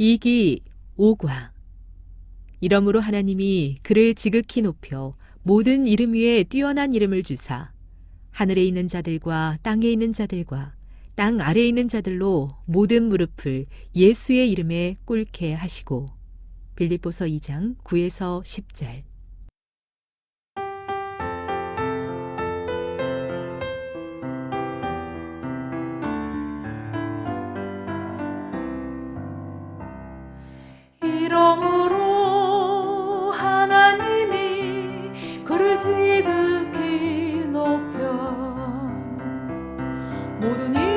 이기 오과. 이러므로 하나님이 그를 지극히 높여 모든 이름 위에 뛰어난 이름을 주사 하늘에 있는 자들과 땅에 있는 자들과 땅 아래에 있는 자들로 모든 무릎을 예수의 이름에 꿇게 하시고 빌립보서 2장 9에서 10절 이러므로 하나님이 그를 지극히 높여 모든 이